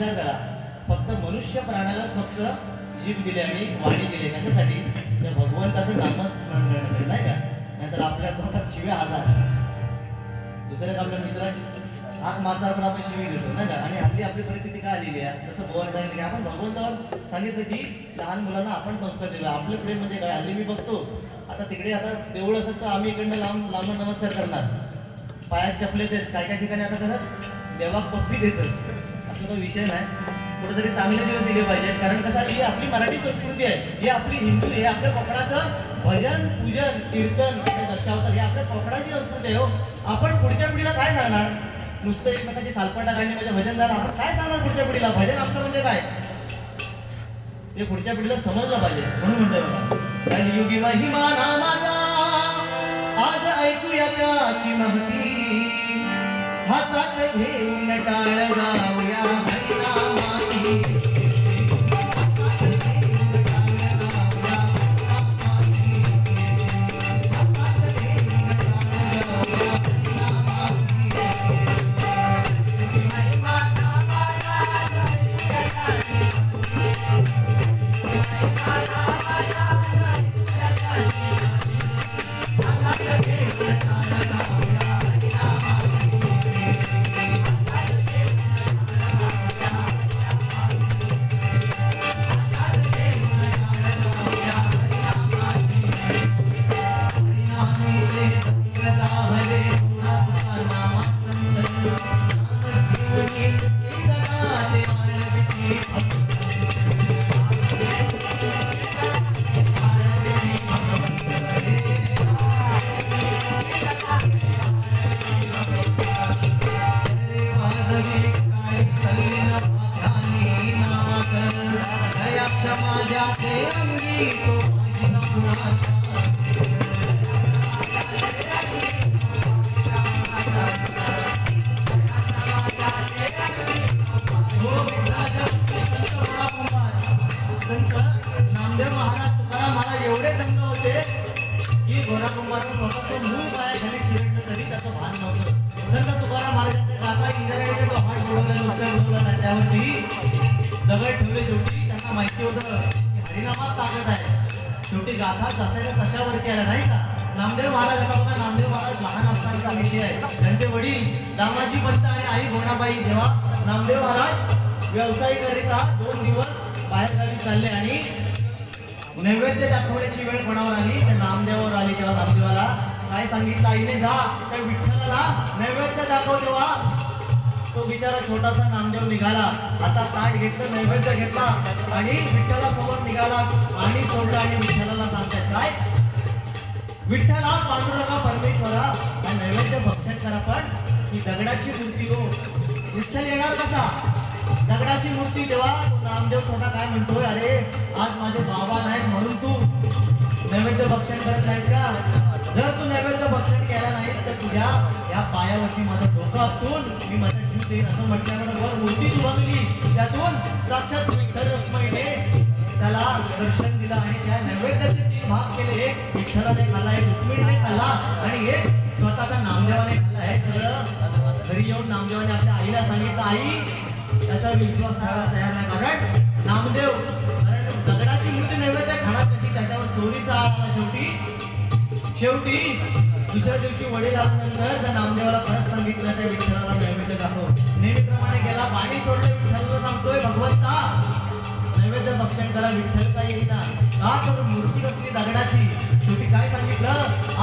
विचार करा. फक्त मनुष्य प्राण्यालाच फक्त जीभ दिले आणि वाणी दिले. कशासाठी? तर भगवंताचं नामस्मरण करण्यासाठी नाही का? नाहीतर आपल्या तोंडात शिव्या आजार. दुसऱ्या आपल्या मित्राची आग मारता पण आपण शिवी देतो नाही का? आणि हल्ली आपली परिस्थिती काय आलेली आहे? जसं भगवान सांगितलं की आपण भगवंतावर सांगितलं की लहान मुलांना आपण संस्कार दिला. आपलं प्रेम म्हणजे काय? हल्ली मी बघतो आता तिकडे आता देऊळ असत तर आम्ही इकडनं लांब लांब नमस्कार करणार. पायात चपले देत काय काय ठिकाणी आता कसं देवा पप्पी देतात. तो विषय नाही. कुठेतरी चांगले दिवस दिले पाहिजेत. कारण कसं ही आपली मराठी संस्कृती आहे. ही आपली हिंदू हे आपल्या कोकणाचं भजन पूजन कीर्तन आणि दशावतार हे आपल्या कोकणाची संस्कृती आहे हो. आपण पुढच्या पिढीला काय सांगणार? नुसतं एकमेकांची सालपाटा काढणे म्हणजे भजन झालं. आपण काय सांगणार पुढच्या पिढीला? भजन आमचं म्हणजे काय? ते पुढच्या पिढीला समजलं पाहिजे. म्हणून म्हणतोय बघा. कलियुगी महिमा नामाचा. आज ऐकूया त्याची माहिती. गाथा जसाच्या तशावर आल्या नाही का? नामदेव महाराज आता बघा नामदेव महाराज लहान असतानाचा विषय आहे. त्यांचे वडील दामाजी पंत आणि आई गोणाबाई जेव्हा नामदेव महाराज व्यवसायिकरिता दोन दिवस बाहेर गावी चालले आणि नैवेद्य दाखवण्याची वेळ कोणावर आली? तर नामदेवावर आली. तेव्हा नामदेवाला काय सांगितलं? आईने जा त्या विठ्ठलाला नैवेद्य दाखव तेव्हा. तो बिचारा छोटासा नामदेव निघाला. आता ताट घेतलं नैवेद्य घेतला आणि विठ्ठला समोर निघाला पाणी सोडलं आणि विठ्ठला सांगतायत काय विठ्ठला पांडुरंगा परमेश्वरा. हा नैवेद्य भक्षण करा पण. ही दगडाची मूर्ती हो. विठ्ठल येणार कसा? दगडाची मूर्ती देवा. रामदेव छोटा काय म्हणतोय? अरे आज माझे बाबा नाही म्हणून तू नैवेद्य भक्षण करत नाहीस का? जर तू नैवेद्य भक्षण केला नाहीस तर तुझ्या या पायावरती माझं डोकं आपटून मी माझा जीव देईन असं म्हटल्यानंतर वर मूर्ती तू बांधली त्यातून साक्षात विठ्ठल रखुमाईने त्याला दर्शन दिलं आणि त्या नैवेद्याचे तीन भाग केले. एक विठ्ठलाने खाल्ला एक रुक्मिणीने खाल्ला आणि एक स्वतःचा नामदेवाने खाल्ला. हे सगळं घरी येऊन नामदेवाने आपल्या आईला सांगितलं आई त्याच्यावर विश्वास ठेवायला तयार नाही. कारण नामदेव दगडाची मूर्ती नैवेद्य खाणार कशी? त्याच्यावर चोरीचा आळा शेवटी. शेवटी दुसऱ्या दिवशी वडील आल्यानंतर त्या नामदेवाला परत सांगितलं त्या विठ्ठलाला नैवेद्य दाखव. नेहमीप्रमाणे गेला पाणी सोडलं विठ्ठलाला सांगतोय भगवंता नैवेद्य भक्षण करा विठ्ठल काय येईना. का तर मूर्ती कसली दगडाची? शेवटी काय सांगितलं?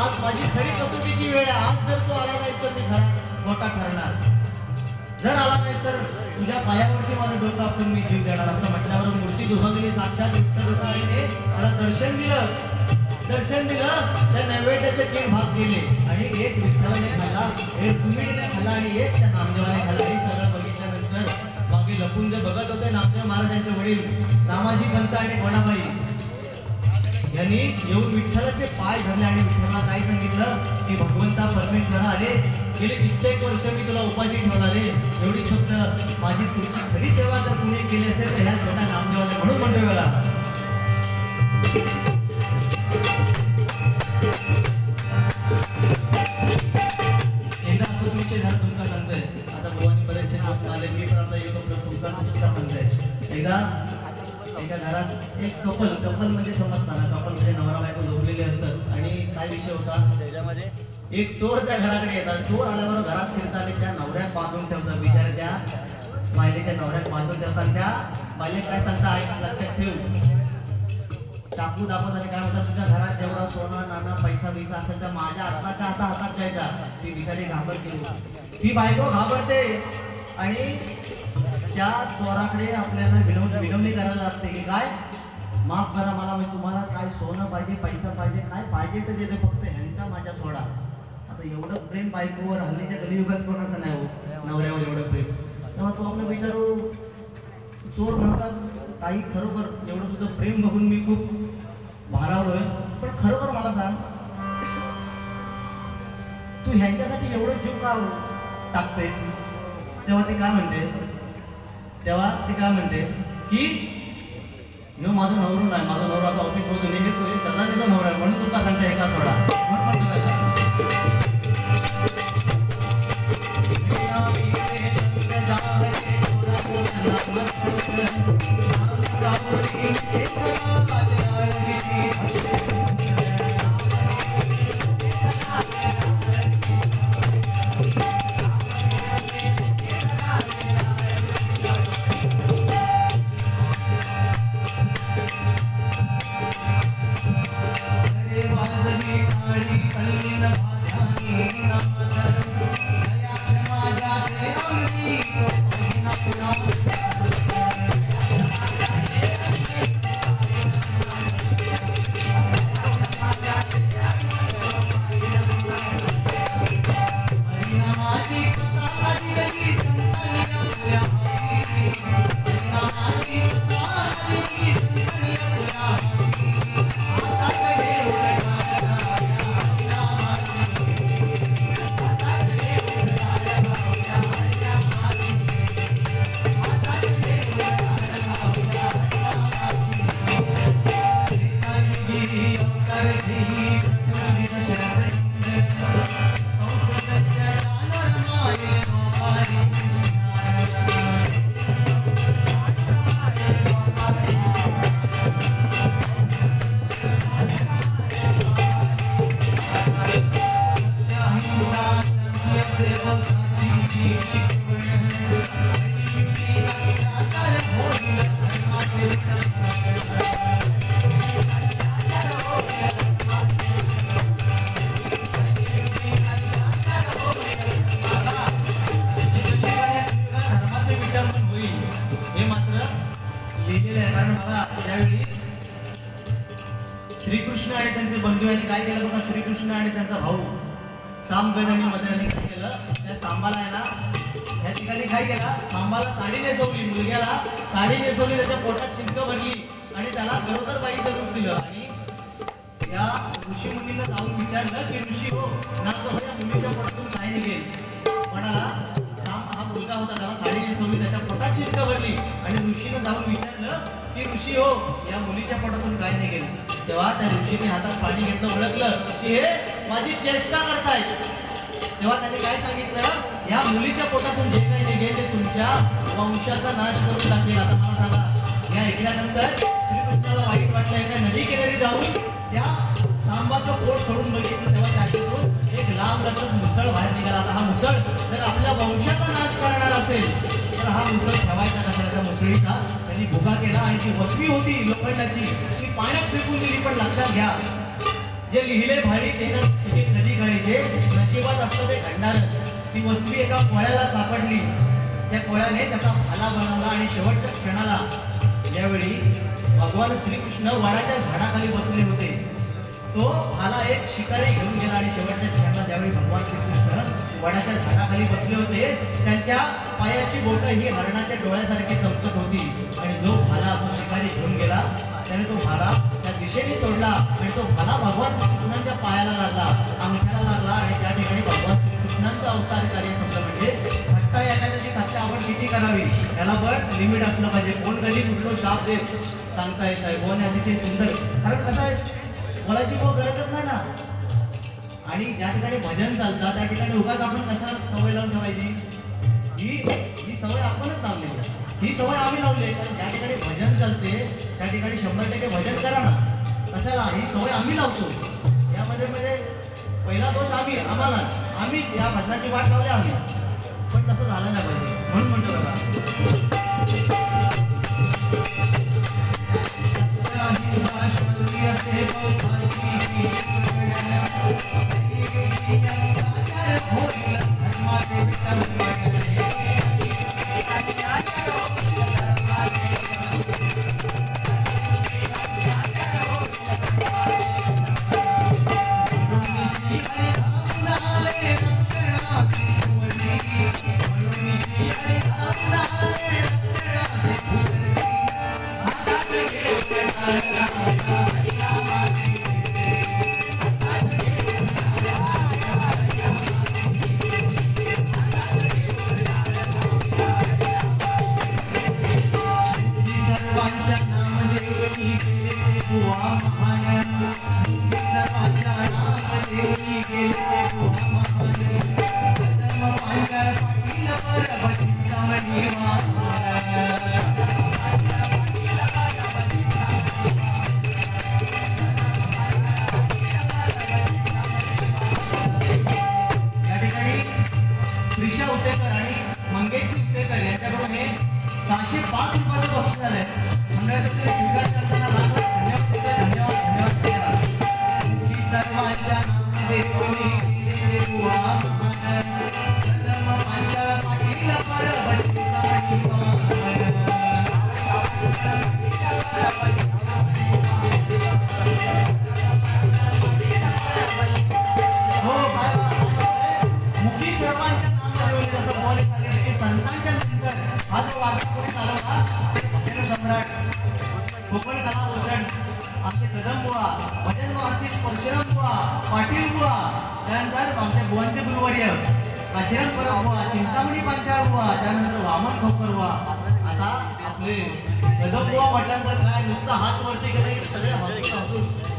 आज माझी खरी कसोटीची वेळ आहे. आज जर तो आला नाही तर मी खरा ठरणार. जर आला नाही तर तुझ्या पायावरती माझं डोकं आपण मी जीव देणार. असं म्हटल्यावर मूर्ती दुभागली साक्षात विठ्ठल रुक्मिणीने दर्शन दिलं. दर्शन दिलं. त्या नैवेद्याचे तीन भाग केले. आणि एक विठ्ठलाने खाल्ला एक कुमिडीने खाल्ला आणि एक त्या नामदेवाने खाल्ला. हे सगळं बघितल्यानंतर लपून जे बघत होते नामदेव महाराजांचे वडील सामाजिक पंत आणि कोणाबाई यांनी येऊन विठ्ठलाचे पाय धरले आणि विठ्ठला काय सांगितलं की भगवंता परमेश्वर आले. गेले कित्येक वर्ष मी तुला उपाशी ठेवणार रे एवढी फक्त माझी तुमची खरी सेवा जर कुणी केली असेल तर ह्या छोट्या नामदेवाने म्हणून म्हणतोय मला एकदा असं तुमका सांगतोय. आता बरेचसे लोक आले मी पण आता येतो तर तुमका तुमचा सांगतोय एकदा एका घरात एक कपल कपल म्हणजे समजता ना कपल म्हणजे नवरा बायको झोपलेले असतात आणि काय विषय होता? त्याच्यामध्ये? एक चोर त्या घराकडे येतात. चोर आल्यावर घरात शिरतात आणि त्या नवऱ्यात बांधून ठेवतात. बिचारे त्या बायलेच्या नवऱ्यात बांधून ठेवतात. त्या बायले काय सांगता? ऐक लक्षात ठेव. चाकू दाखवत आणि काय म्हणतात? तुझ्या घरात जेवढा सोनं नाणं पैसा बिसा असेल तर माझ्या हाताच्या हाता हातात द्यायचा ती बिचारी घाबरते ती बायको घाबरते. आणि त्या चोराकडे आपल्याला विनव विनवणी करायला लागते की काय? माफ करा मला मी तुम्हाला काय सोनं पाहिजे पैसा पाहिजे काय पाहिजे तर देते फक्त ह्यांचा माझ्या सोडा. आता एवढं प्रेम बायकोवर हल्लीच्या गलियुगात कोणाचं नाही हो नवऱ्यावर एवढं प्रेम. तेव्हा तो आपलं विचारू चोर म्हणतात काही खरोखर एवढं तुझं प्रेम बघून मी खूप भारावलोय पण खरोखर मला सांग तू ह्यांच्यासाठी एवढं जीव का टाकतेस तेव्हा ती काय म्हणते? तेव्हा ती काय म्हणते? की ह्यो माझा नवरू नाही माझा नवरा आता ऑफिसमधून हे तुझी सदानीचा नवरा आहे म्हणून तुला सांगता एका सोडा. म्हणून म्हणतो त्याला. श्रीकृष्ण आणि त्यांचे बंधू यांनी काय केलं बघा? श्रीकृष्ण आणि त्यांचा भाऊ. सामगद आणि मदराने काय केलं? त्या सांबाला आहे ना या ठिकाणी काय केला? सांबाला साडी नेसवली मुलग्याला साडी नेसवली त्याच्या पोटात चिंत भरली आणि त्याला गरोदर बाईचं रूप दिलं. आणि या ऋषी मुलीला जाऊन विचारलं की ऋषी हो ना तो या मुलीच्या पोटातून काय निघेल? म्हणाला सांब हा मुलगा होता त्याला साडी नेसवली त्याच्या पोटात चिंत भरली. ऋषीनं जाऊन विचारलं की ऋषी हो या मुलीच्या पोटातून काय निघेल? तेव्हा त्या ऋषीने हातात पाणी घेतलं ओळखलं की हे माझी चेष्टा करतायत तेव्हा त्याने काय सांगितलं? या मुलीच्या पोटातून जे काही निघेल ते तुमच्या वंशाचा नाश करून टाकेल. आता मला सांगा या ऐकल्यानंतर श्रीकृष्णाला वाईट वाटलं एका नदी किनारी जाऊन त्या सांबाचं पोट सोडून बघितलं. तेव्हा त्याच्यातून एक लांब लचक मुसळ बाहेर निघाला. आता हा मुसळ जर आपल्या वंशाचा नाश करणार असेल तर हा मुसळ ठेवायचा त्या मुसळीचा त्यांनी भुगा केला आणि ती वसवी होती लोखंडाची. ती पाण्यात फेकून दिली पण लक्षात घ्या. जे लिहिले भाडी ते कधी जे नशिबात असतं ते घडणारच. ती वसवी एका पोळ्याला सापडली. त्या कोळ्याने त्याचा भाला बनवला आणि शेवटच्या क्षणाला यावेळी भगवान श्रीकृष्ण वडाच्या झाडाखाली बसले होते. तो भाला एक शिकारी घेऊन गेला आणि शेवट वडाच्या झाडाखाली बसले होते. त्यांच्या पायाची बोटं ही हरणाच्या डोळ्यासारखी चमकत होती. आणि जो भाला तो शिकारी घेऊन गेला त्याने तो भाला त्या दिशेने सोडला आणि तो भाला भगवान श्रीकृष्णांच्या पायाला लागला. अंगठ्याला लागला आणि त्या ठिकाणी भगवान श्रीकृष्णांचा अवतार कार्य संपलं. म्हणजे थट्टा एखाद्याची थट्टा आपण किती करावी? त्याला पण लिमिट असलं पाहिजे. कोण कधी कुठलो शाप देत? सांगता येत आहे कोण अतिशय सुंदर? कारण कसं आहे बोलायची कोण गरजच नाही ना. आणि ज्या ठिकाणी भजन चालतं त्या ठिकाणी उगाच आपण कशाला सवय लावून ठेवायची? ही ही सवय आपणच लावली आहे. ही सवय आम्ही लावली आहे कारण ज्या ठिकाणी भजन चालते त्या ठिकाणी शंभर टक्के भजन करा ना. कशाला ही सवय आम्ही लावतो. यामध्ये म्हणजे पहिला दोष आम्ही आम्हाला. आम्ही या भजनाची वाट लावली आम्ही. पण तसं झालं नाही पाहिजे. म्हणून म्हणतो बघा. सहाशे पाच रुपयाचं बक्षीस झालंय. मंडळाच्या स्वीकार करताना लाख लाख धन्यवाद धन्यवाद. धन्यवाद धन्यवाद कदम बुवा भजन महर्षी परशुराम बुवा पाटील बुवा त्यानंतर आमच्या बुवांचे गुरुवर्य. काशीराम परब बुवा चिंतामणी पांचाळ बुवा त्यानंतर वामन खोकर बुवा. आता आपले कदम बुवा म्हटल्यानंतर काय नुसतं हात वरती केले सगळे हसून हसून